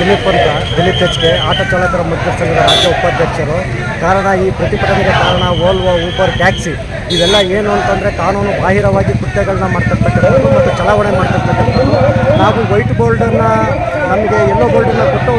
ದಿಲೀಪ್ ಅಂತ, Dilip K auto ಚಾಲಕರ ಮುಖ್ಯ ಸಂಘದ ರಾಜ್ಯ ಉಪಾಧ್ಯಕ್ಷರು. ಕಾರಣ ಈ ಪ್ರತಿಭಟನೆಗೆ ಕಾರಣ ಓಲ್ವೋ ಊಬರ್ ಟ್ಯಾಕ್ಸಿ ಇವೆಲ್ಲ ಏನು ಅಂತಂದರೆ ಕಾನೂನು ಬಾಹಿರವಾಗಿ ಕೃತ್ಯಗಳನ್ನ ಮಾಡ್ತಿರ್ತಕ್ಕಂಥದ್ದು ಮತ್ತು ಚಲಾವಣೆ ಮಾಡ್ತಕ್ಕಂಥದ್ದು ನಾವು ವೈಟ್ ಬೋರ್ಡನ್ನು, ನಮಗೆ ಎಲ್ಲೋ ಬೋರ್ಡನ್ನು ಕೊಟ್ಟು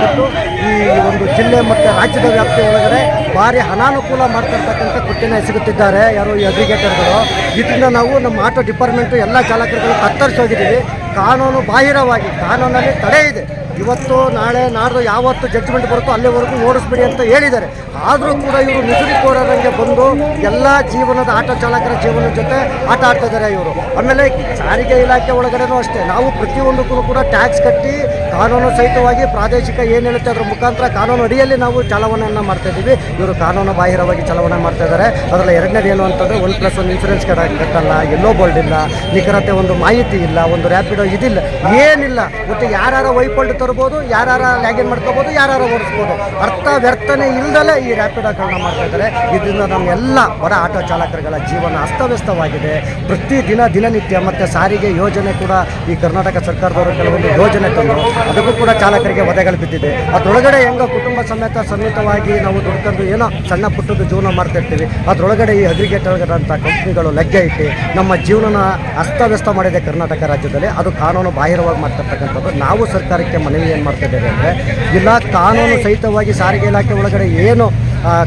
ಕೊಟ್ಟು ಈ ಒಂದು ಜಿಲ್ಲೆ ಮತ್ತು ರಾಜ್ಯದ ವ್ಯಾಪ್ತಿ ಒಳಗಡೆ ಭಾರಿ ಅನಾನುಕೂಲ ಮಾಡ್ತಿರ್ತಕ್ಕಂಥ ಕೃತ್ಯನ ಸಿಗುತ್ತಿದ್ದಾರೆ ಯಾರು ಈ ಅಗ್ರಿಗೇಟರ್ಗಳು ಇದರಿಂದ ನಾವು ನಮ್ಮ ಆಟೋ ಡಿಪಾರ್ಟ್ಮೆಂಟು ಎಲ್ಲ ಚಾಲಕರುಗಳು ಕತ್ತರಿಸೋಗಿದ್ದೀವಿ ಕಾನೂನು ಬಾಹಿರವಾಗಿ, ಕಾನೂನಲ್ಲಿ ತಡೆ ಇದೆ. ಇವತ್ತು, ನಾಳೆ, ನಾಡ್ದು ಯಾವತ್ತು ಜಡ್ಜ್ಮೆಂಟ್ ಬರುತ್ತೋ ಅಲ್ಲಿವರೆಗೂ ಓಡಿಸ್ಬಿಡಿ ಅಂತ ಹೇಳಿದ್ದಾರೆ. ಆದರೂ ಕೂಡ ಇವರು ನುಸುಳಿಕೋರರಂಗೆ ಬಂದು ಎಲ್ಲ ಜೀವನದ ಆಟೋ ಚಾಲಕರ ಜೀವನದ ಜೊತೆ ಆಟ ಆಡ್ತಾ ಇದ್ದಾರೆ ಇವರು. ಆಮೇಲೆ ಸಾರಿಗೆ ಇಲಾಖೆ ಒಳಗಡೆನೂ ಅಷ್ಟೇ, ನಾವು ಪ್ರತಿಯೊಂದಕ್ಕೂ ಕೂಡ ಟ್ಯಾಕ್ಸ್ ಕಟ್ಟಿ ಕಾನೂನು ಸಹಿತವಾಗಿ ಪ್ರಾದೇಶಿಕ ಏನು ಹೇಳುತ್ತೆ ಅದರ ಮುಖಾಂತರ ಕಾನೂನು ಅಡಿಯಲ್ಲಿ ನಾವು ಚಲಾವಣೆಯನ್ನು ಮಾಡ್ತಾ ಇದ್ದೀವಿ. ಇವರು ಕಾನೂನು ಬಾಹಿರವಾಗಿ ಚಲಾವಣೆ ಮಾಡ್ತಾ ಇದ್ದಾರೆ ಅದರಲ್ಲಿ ಎರಡನೇದು ಏನು ಅಂತಂದರೆ ಒನ್ ಪ್ಲಸ್ ಒನ್ ಇನ್ಸೂರೆನ್ಸ್ ಕಡ ಕಟ್ಟಲ್ಲ ಎಲ್ಲೋ ಬೋರ್ಡ್ ಇಲ್ಲ, ನಿಖರತೆ ಒಂದು ಮಾಹಿತಿ ಇಲ್ಲ, ಒಂದು ರ್ಯಾಪಿಡೋ ಇದಿಲ್ಲ, ಏನಿಲ್ಲ. ಮತ್ತು ಯಾರು ವೈಪಲ್ಡ್ ತರ್ಬೋದು ಯಾರು ಲ್ಯಾಗಿನ್ ಮಾಡ್ಕೋಬೋದು ಯಾರು ಓಡಿಸ್ಬೋದು. ಅರ್ಥ ವ್ಯರ್ಥನೆ ಇಲ್ಲದಲೇ ಈ ರ್ಯಾಪಿಡೋಗಳನ್ನ ಮಾಡ್ತಾ ಇದ್ದಾರೆ. ಇದರಿಂದ ನಮ್ಮೆಲ್ಲ ಹೊರ ಆಟೋ ಚಾಲಕರುಗಳ ಜೀವನ ಅಸ್ತವ್ಯಸ್ತವಾಗಿದೆ. ಪ್ರತಿ ದಿನ ದಿನನಿತ್ಯ ಮತ್ತು ಸಾರಿಗೆ ಯೋಜನೆ ಕೂಡ ಈ ಕರ್ನಾಟಕ ಸರ್ಕಾರದವರು ಕೆಲವೊಂದು ಯೋಜನೆ ತಂದು, ಅದಕ್ಕೂ ಕೂಡ ಚಾಲಕರಿಗೆ ಒದೆಗಳು ಬಿದ್ದಿದೆ. ಅದರೊಳಗಡೆ ಹೆಂಗೋ ಕುಟುಂಬ ಸಮೇತ ಸಮೇತವಾಗಿ ನಾವು ದುಡ್ಕೊಂಡು ಏನೋ ಸಣ್ಣ ಪುಟ್ಟದ್ದು ಜೀವನ ಮಾಡ್ತಿರ್ತೀವಿ. ಅದರೊಳಗಡೆ ಈ ಅಗ್ರಿಗೇಟರ್ಗಳಂಥ ಕಂಪ್ನಿಗಳು ಲಗ್ಗೆ ಇಟ್ಟು ನಮ್ಮ ಜೀವನನ ಅಸ್ತವ್ಯಸ್ತ ಮಾಡಿದೆ ಕರ್ನಾಟಕ ರಾಜ್ಯದಲ್ಲಿ. ಅದು ಕಾನೂನು ಬಾಹಿರವಾಗಿ ಮಾಡ್ತಕ್ಕಂಥದ್ದು ನಾವು ಸರ್ಕಾರಕ್ಕೆ ಮನವಿ ಏನು ಮಾಡ್ತಿದ್ದೇವೆ ಅಂದರೆ, ಇಲ್ಲ ಕಾನೂನು ಸಹಿತವಾಗಿ ಸಾರಿಗೆ ಇಲಾಖೆ ಒಳಗಡೆ ಏನು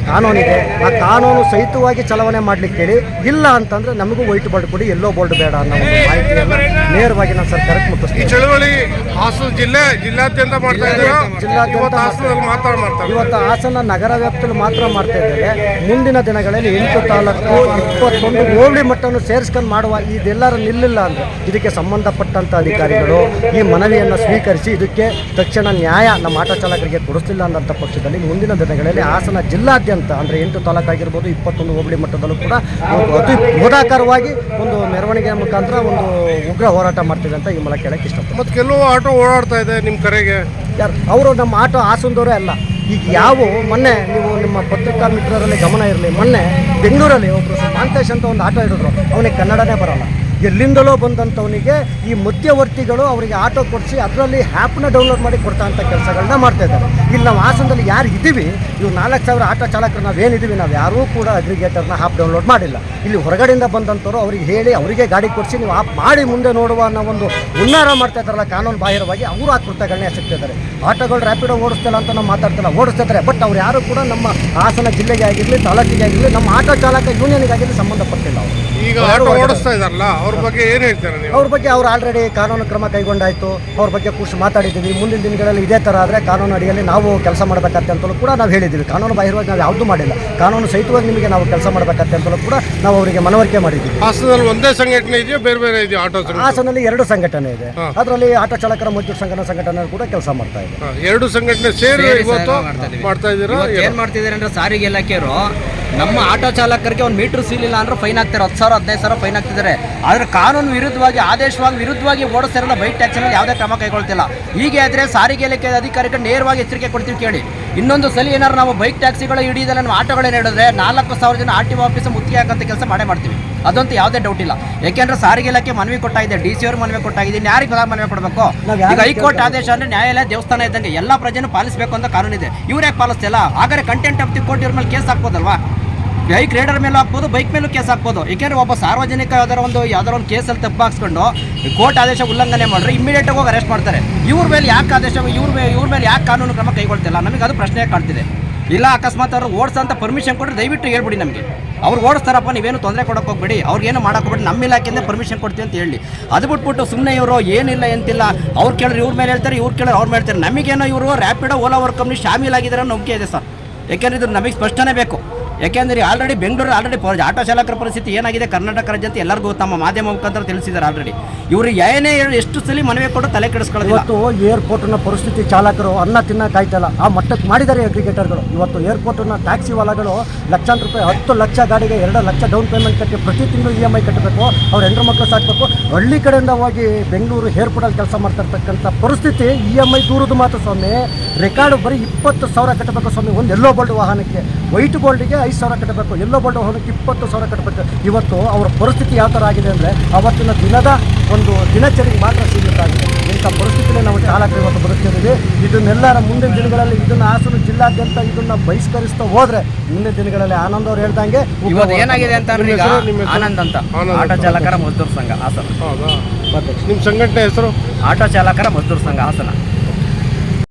ಕಾನೂನಿದೆ. ಆ ಕಾನೂನು ಸಹಿತವಾಗಿ ಚಲಾವಣೆ ಮಾಡ್ಲಿಕ್ಕೆ ಹೇಳಿ, ಇಲ್ಲ ಅಂತಂದ್ರೆ ನಮಗೂ ವೈಟ್ ಬೋರ್ಡ್ ಕೊಡಿ, ಎಲ್ಲೋ ಬೋರ್ಡ್ ಬೇಡ ಅನ್ನೋ ಒಂದು ನೇರವಾಗಿ ನಾವು ಸರ್ಕಾರಕ್ಕೆ ಈ ಚಳುವಳಿ ಹಾಸನ ಜಿಲ್ಲೆ ಜಿಲ್ಲಾದ್ಯಂತ ಮಾಡ್ತಾ ಇದ್ದೀರಾ? ಜಿಲ್ಲಾದ್ಯಂತ ಇವತ್ತು ಹಾಸನದಲ್ಲಿ ಮಾತ್ರ ಮಾಡ್ತಾರೆ ಇವತ್ತು ಹಾಸನ ನಗರ ವ್ಯಾಪ್ತಿಯಲ್ಲಿ ಮಾತ್ರ ಮಾಡ್ತಾ ಇದ್ದೇವೆ ಮುಂದಿನ ದಿನಗಳಲ್ಲಿ ಎಂಟು ತಾಲೂಕು ಇಪ್ಪತ್ತೊಂದು ಹೋಬಳಿ ಮಟ್ಟವನ್ನು ಸೇರಿಸ್ಕೊಂಡು ಮಾಡುವ ಇದೆಲ್ಲರೂ ನಿಲ್ಲಿಲ್ಲ ಅಂದರೆ ಇದಕ್ಕೆ ಸಂಬಂಧಪಟ್ಟಂಥ ಅಧಿಕಾರಿಗಳು ಈ ಮನವಿಯನ್ನು ಸ್ವೀಕರಿಸಿ ಇದಕ್ಕೆ ತಕ್ಷಣ ನ್ಯಾಯ ನಮ್ಮ ಆಟೋ ಚಾಲಕರಿಗೆ ಕೊಡಿಸಲಿಲ್ಲ ಅಂತ ಪಕ್ಷದಲ್ಲಿ ಮುಂದಿನ ದಿನಗಳಲ್ಲಿ ಹಾಸನ ಜಿಲ್ಲಾದ್ಯಂತ ಅಂದರೆ ಎಂಟು ತಾಲೂಕು ಆಗಿರ್ಬೋದು ಇಪ್ಪತ್ತೊಂದು ಹೋಬಳಿ ಮಟ್ಟದಲ್ಲೂ ಕೂಡ ಒಂದು ಅತಿ ಬೋಧಾಕರವಾಗಿ ಒಂದು ಮೆರವಣಿಗೆಯ ಮುಖಾಂತರ ಒಂದು ಉಗ್ರ ಹೋರಾಟ ಮಾಡ್ತೀವಿ ಅಂತ ಈ ಮೂಲಕ ಹೇಳಕ್ಕೆ ಇಷ್ಟಪಡ್ತೀನಿ. ಮತ್ತು ಕೆಲವು ಆಟೋ ಓಡಾಡ್ತಾ ಇದೆ ನಿಮ್ಮ ಕರೆಗೆ. ಯಾರು ಅವರು ನಮ್ಮ ಆಟೋ ಹಾಸನದವರೇ ಅಲ್ಲ. ಈಗ ಯಾವ ಮೊನ್ನೆ ನೀವು ನಿಮ್ಮ ಪತ್ರಿಕಾ ಮಿತ್ರರಲ್ಲಿ ಗಮನ ಇರಲಿ ಮೊನ್ನೆ ಬೆಂಗಳೂರಲ್ಲಿ ಒಬ್ಬರು ಮಾಂತೇಶ್ ಅಂತ ಒಂದು ಆಟೋ ಹಿಡಿದ್ರು. ಅವನಿಗೆ ಕನ್ನಡನೇ ಬರೋಲ್ಲ. ಎಲ್ಲಿಂದಲೋ ಬಂದಂಥವನಿಗೆ ಈ ಮಧ್ಯವರ್ತಿಗಳು ಅವರಿಗೆ ಆಟೋ ಕೊಡಿಸಿ ಅದರಲ್ಲಿ ಆ್ಯಪ್ನ ಡೌನ್ಲೋಡ್ ಮಾಡಿ ಕೊಡ್ತಾಂಥ ಕೆಲಸಗಳನ್ನ ಮಾಡ್ತಾ ಇದ್ದಾರೆ. ಇಲ್ಲಿ ನಾವು ಹಾಸನದಲ್ಲಿ ಯಾರು ಇದ್ದೀವಿ ಇವು ನಾಲ್ಕು ಸಾವಿರ ಆಟೋ ಚಾಲಕರು ನಾವೇನಿದ್ದೀವಿ ನಾವು ಯಾರೂ ಕೂಡ ಅಗ್ರಿಗೇಟರ್ನ ಆ್ಯಪ್ ಡೌನ್ಲೋಡ್ ಮಾಡಿಲ್ಲ. ಇಲ್ಲಿ ಹೊರಗಡೆಯಿಂದ ಬಂದಂಥವ್ರು ಅವ್ರಿಗೆ ಹೇಳಿ ಅವರಿಗೆ ಗಾಡಿ ಕೊಡಿಸಿ ನೀವು ಆಪ್ ಮಾಡಿ ಮುಂದೆ ನೋಡುವ ಅನ್ನೋ ಒಂದು ಹುನ್ನಾರ ಮಾಡ್ತಾ ಇದ್ದಾರಲ್ಲ ಕಾನೂನು ಬಾಹಿರವಾಗಿ ಅವರು ಆ ಕೃತ್ಯಗಳನ್ನ ಎಸಗ್ತಿದ್ದಾರೆ. ಆಟೋಗಳು ರ್ಯಾಪಿಡೋ ಓಡಿಸ್ತಿಲ್ಲ ಅಂತ ನಾವು ಮಾತಾಡ್ತಿಲ್ಲ ಓಡಿಸ್ತಿದ್ದಾರೆ. ಬಟ್ ಅವ್ರು ಯಾರು ಕೂಡ ನಮ್ಮ ಹಾಸನ ಜಿಲ್ಲೆಗೆ ಆಗಿರಲಿ ತಾಲೂಕಿಗೆ ಆಗಿರಲಿ ನಮ್ಮ ಆಟೋ ಚಾಲಕ ಯೂನಿಯನ್ಗಾಗಿರಲಿ ಸಂಬಂಧಪಟ್ಟಿಲ್ಲ ಅವರು. ಈಗ ಆಟೋ ಓಡಿಸ್ತಾ ಇದಾರಲ್ಲ ಅವ್ರ ಬಗ್ಗೆ ಏನು ಹೇಳ್ತಾರೆ ನೀವು? ಅವ್ರ ಬಗ್ಗೆ ಅವ್ರು ಆಲ್ರೆಡಿ ಕಾನೂನು ಕ್ರಮ ಕೈಗೊಂಡಾಯ್ತು. ಅವ್ರ ಬಗ್ಗೆ ಖುಷಿ ಮಾತಾಡಿದ್ದೀವಿ. ಮುಂದಿನ ದಿನಗಳಲ್ಲಿ ಇದೇ ಥರ ಆದರೆ ಕಾನೂನು ಅಡಿಯಲ್ಲಿ ನಾವು ಕೆಲಸ ಮಾಡಬೇಕಂತ ಅಂತಲೂ ಕೂಡ ನಾವು ಹೇಳಿದ್ದೀವಿ. ಕಾನೂನು ಬಾಹಿರವಾಗಿ ನಾವು ಯಾವುದೂ ಮಾಡಿಲ್ಲ. ಕಾನೂನು ಸಹಿತವಾಗಿ ನಿಮಗೆ ನಾವು ಕೆಲಸ ಮಾಡಬೇಕಂತ ಅಂತಲೂ ಕೂಡ ನಾವು ಅವರಿಗೆ ಮನವರಿಕೆ ಮಾಡಿದ್ದೀವಿ. ಹಾಸನದಲ್ಲಿ ಒಂದೇ ಸಂಘಟನೆ ಇದೆಯಾ? ಬೇರೆ ಬೇರೆ ಇದೆಯೋ ಆಟೋ ಹಾಸನಲ್ಲಿ ಎರಡು ಸಂಘಟನೆ ಇದೆ. ಅದರಲ್ಲಿ ಆಟೋ ಚಾಲಕರ ಮಜೂರ್ ಸಂಘಟನಾ ಸಂಘಟನೆ ಕೂಡ ಕೆಲಸ ಮಾಡ್ತಾ ಇದೆ. ಎರಡು ಸಂಘಟನೆ ಸೇರಿ ಇವತ್ತು ಮಾಡ್ತಾ. ಇದ್ದೀರಾ ಇವತ್ತು ಏನ್ ಮಾಡ್ತಿದ್ದಾರೆ ಅಂದ್ರೆ ಸಾರಿಗೆ ಇಲಾಖೆಯವರು ನಮ್ಮ ಆಟೋ ಚಾಲಕರಿಗೆ ಒಂದು ಮೀಟರ್ ಸೀಲ್ ಇಲ್ಲ ಅಂದ್ರೆ ಫೈನ್ ಹಾಕ್ತಾರೆ ಹತ್ತು ಸಾವಿರ ಹದಿನೈದು ಸಾವಿರ ಫೈನ್ ಹಾಕ್ತಿದ್ದಾರೆ ಆದ್ರೆ ಕಾನೂನು ವಿರುದ್ಧವಾಗಿ ಆದೇಶವಾಗಿ ವಿರುದ್ಧವಾಗಿ ಓಡಿಸ್ತಾರಲ್ಲ ಬೈಕ್ ಟ್ಯಾಕ್ಸ್ ಮೇಲೆ ಯಾವುದೇ ಕ್ರಮ ಕೈಗೊಳ್ತಿಲ್ಲ. ಹೀಗೆ ಆದ್ರೆ ಸಾರಿಗೆ ಇಲಾಖೆ ಅಧಿಕಾರಿಗಳು ನೇರವಾಗಿ ಎಚ್ಚರಿಕೆ ಕೊಡ್ತೀವಿ ಕೇಳಿ. ಇನ್ನೊಂದು ಸಲ ಏನಾರು ನಾವು ಬೈಕ್ ಟ್ಯಾಕ್ಸಿಗಳು ಹಿಡಿದಲ್ಲ ನಾವು ಆಟೋಗಳೇ ನೀಡಿದ್ರೆ ನಾಲ್ಕು ಸಾವಿರ ಜನ ಆರ್ ಟಿ ಒ ಆಫೀಸ್ ಮುತ್ತಿಗೆ ಹಾಕಂತ ಕೆಲಸ ಮಾಡೇ ಮಾಡ್ತೀವಿ. ಅದಂತೂ ಯಾವುದೇ ಡೌಟ್ ಇಲ್ಲ. ಯಾಕೆಂದ್ರೆ ಸಾರಿಗೆ ಇಲಾಖೆ ಮನವಿ ಕೊಟ್ಟಾಗಿದೆ ಡಿ ಸಿ ಅವ್ರು ಮನವಿ ಕೊಟ್ಟಾಗಿದೆ ಯಾರಿಗೆ ಮನವಿ ಕೊಡಬೇಕು? ಈಗ ಹೈಕೋರ್ಟ್ ಆದೇಶ ಅಂದ್ರೆ ನ್ಯಾಯಾಲಯ ದೇವಸ್ಥಾನ ಇದ್ದಂಗೆ ಎಲ್ಲ ಪ್ರಜೆನೂ ಪಾಲಿಸಬೇಕು ಅಂತ ಕಾನೂನಿದೆ. ಇವರೇ ಯಾಕೆ ಪಾಲಿಸ್ತಿಲ್ಲ? ಹಾಗಾದ್ರೆ ಕಂಟೆಂಟ್ ಆಫ್ ದಿ ಕೋರ್ಟ್ ಇವ್ರ ಮೇಲೆ ಕೇಸ್ ಹಾಕ್ಬೋದಲ್ವಾ? ಬೈಕ್ ರೈಡರ್ ಮೇಲೆ ಹಾಕ್ಬೋದು ಬೈಕ್ ಮೇಲೂ ಕೇಸ್ ಹಾಕ್ಬೋದು. ಏಕೆಂದ್ರೆ ಒಬ್ಬ ಸಾರ್ವಜನಿಕ ಯಾವ್ದಾರ ಒಂದು ಯಾವ್ದಾರ ಒಂದು ಕೇಸಲ್ಲಿ ತಪ್ಪು ಹಾಕ್ಸ್ಕೊಂಡು ಕೋರ್ಟ್ ಆದೇಶ ಉಲ್ಲಂಘನೆ ಮಾಡಿದ್ರೆ ಇಮಿಡಿಯೇಟ್ ಹೋಗಿ ಅರೆಸ್ಟ್ ಮಾಡ್ತಾರೆ. ಇವ್ರ ಮೇಲೆ ಯಾಕೆ ಆದೇಶ ಇವ್ರ ಮೇಲೆ ಇವ್ರ ಮೇಲೆ ಯಾಕೆ ಕಾನೂನು ಕ್ರಮ ಕೈಗೊಳ್ತಿಲ್ಲ? ನಮಗೆ ಅದು ಪ್ರಶ್ನೆ ಕಾಡ್ತಿದೆ ಇಲ್ಲ, ಅಕಸ್ಮಾತ್ ಅವ್ರು ಓಡಿಸಂತ ಪರ್ಮಿಷನ್ ಕೊಟ್ಟರೆ ದಯವಿಟ್ಟು ಹೇಳ್ಬಿಡಿ ನಮಗೆ. ಅವ್ರು ಓಡಿಸ್ತಾರಪ್ಪ, ನೀವೇನು ತೊಂದರೆ ಕೊಡಕ್ಕೆ ಹೋಗ್ಬೇಡಿ. ಅವ್ರಿಗೇನು ಮಾಡಕ್ಕೆ ಹೋಗ್ಬೇಡಿ, ನಮ್ಮ ಇಲಾಖೆಯಿಂದ ಪರ್ಮಿಷನ್ ಕೊಡ್ತೀವಿ ಅಂತ ಹೇಳಿ. ಅದು ಬಿಟ್ಬಿಟ್ಟು ಸುಮ್ಮನೆ ಇವರು ಏನಿಲ್ಲ ಎಂತಿಲ್ಲ. ಅವ್ರು ಕೇಳಿದ್ರೆ ಇವ್ರ ಮೇಲೆ ಹೇಳ್ತಾರೆ, ಇವ್ರು ಕೇಳಿದ್ರೆ ಅವ್ರು ಹೇಳ್ತಾರೆ. ನಮಗೇನೋ ಇವರು ರ್ಯಾಪಿಡೋ ಓಲಾ ವರ್ಕ್ ಕಂಪ್ನಿ ಶಾಮೀಲಾಗಿದ್ದಾರೆ ನಂಬಿಕೆ ಇದೆ ಸರ್. ಯಾಕೆಂದ್ರೆ ಇದು ನಮಗೆ ಸ್ಪಷ್ಟನೇ ಬೇಕು. ಯಾಕೆಂದ್ರೆ ಆಲ್ರೆಡಿ ಬೆಂಗಳೂರು ಆಲ್ರೆಡಿ ಆಟೋ ಚಾಲಕರ ಪರಿಸ್ಥಿತಿ ಏನಾಗಿದೆ? ಕರ್ನಾಟಕ ರಾಜ್ಯ ಅಂತ ಎಲ್ಲರಿಗೂ ತಮ್ಮ ಮಾಧ್ಯಮ ಮುಖಾಂತರ ತಿಳಿಸಿದ್ದಾರೆ ಆಲ್ರೆಡಿ ಇವರು ಏನೇ ಎಷ್ಟು ಸಲ ಮನವಿ ಕೊಟ್ಟು ತಲೆ ಕೆಡಿಸ್ಕೊಳ್ಳೋದು ಇವತ್ತು ಏರ್ಪೋರ್ಟ್ನ ಪರಿಸ್ಥಿತಿ ಚಾಲಕರು ಅನ್ನ ತಿನ್ನ ಆಯ್ತಲ್ಲ, ಆ ಮಟ್ಟಕ್ಕೆ ಮಾಡಿದ್ದಾರೆ ಅಗ್ರಿಗೇಟರ್ಗಳು ಇವತ್ತು ಏರ್ಪೋರ್ಟ್ನ ಟ್ಯಾಕ್ಸಿ ವಾಲಗಳು ಲಕ್ಷಾಂತರ ರೂಪಾಯಿ, ಹತ್ತು ಲಕ್ಷ ಗಾಡಿಗೆ ಎರಡು ಲಕ್ಷ ಡೌನ್ ಪೇಮೆಂಟ್ ಕಟ್ಟಿ ಪ್ರತಿ ತಿಂಗಳು ಇ ಎಂ ಐ ಕಟ್ಟಬೇಕು, ಅವ್ರ ಹೆಂಡ್ರ ಮಕ್ಕಳು ಸಾಕಬೇಕು. ಹಳ್ಳಿ ಕಡೆಯಿಂದ ಹೋಗಿ ಬೆಂಗಳೂರು ಏರ್ಪೋರ್ಟಲ್ಲಿ ಕೆಲಸ ಮಾಡ್ತಾ ಇರ್ತಕ್ಕಂಥ ಪರಿಸ್ಥಿತಿ ಇ ಎಂ ಐ ದೂರದು ಮಾತು ಸ್ವಾಮಿ. ರೆಕಾರ್ಡ್ ಬರೀ ಇಪ್ಪತ್ತು ಸಾವಿರ ಕಟ್ಟಬೇಕು ಸ್ವಾಮಿ, ಒಂದು ಎಲ್ಲೋ ಬೋಲ್ಡ್ ವಾಹನಕ್ಕೆ. ವೈಟ್ ಬೋಲ್ಡ್ಗೆ ಐದು ಸಾವಿರ ಕಟ್ಟಬೇಕು ಎಲ್ಲೋ ಬಡ್ಡ ಹೋಗಕ್ಕೆ ಇಪ್ಪತ್ತು ಸಾವಿರ ಕಟ್ಟಬೇಕು. ಇವತ್ತು ಅವರ ಪರಿಸ್ಥಿತಿ ಯಾವ ಥರ ಆಗಿದೆ ಅಂದರೆ ಅವತ್ತಿನ ದಿನದ ಒಂದು ದಿನಚರಿಗೆ ಮಾತ್ರ ಸೀಮಿತ ಇಂಥ ಪರಿಸ್ಥಿತಿಯಲ್ಲಿ ನಾವು ಚಾಲಕರು ಇವತ್ತು ಬದುಕ್ತಿದ್ದೀವಿ ಇದನ್ನೆಲ್ಲರ ಮುಂದಿನ ದಿನಗಳಲ್ಲಿ ಇದನ್ನು ಹಾಸನ ಜಿಲ್ಲಾದ್ಯಂತ ಇದನ್ನು ಬಹಿಷ್ಕರಿಸ್ತಾ ಹೋದರೆ ಮುಂದಿನ ದಿನಗಳಲ್ಲಿ ಆನಂದ್ ಅವ್ರು ಹೇಳ್ದಂಗೆ ಇವತ್ತು ಏನಾಗಿದೆ ಅಂತ? ಆನಂದ್ ಅಂತ. ಆಟೋ ಚಾಲಕರ ಮಜ್ದೂರ್ ಸಂಘ ಹಾಸನ. ಹೌದಾ? ಮತ್ತೆ. ನಿಮ್ಮ ಸಂಘಟನೆ ಹೆಸರು? ಆಟೋ ಚಾಲಕರ ಮಜ್ದೂರ್ ಸಂಘ ಹಾಸನ.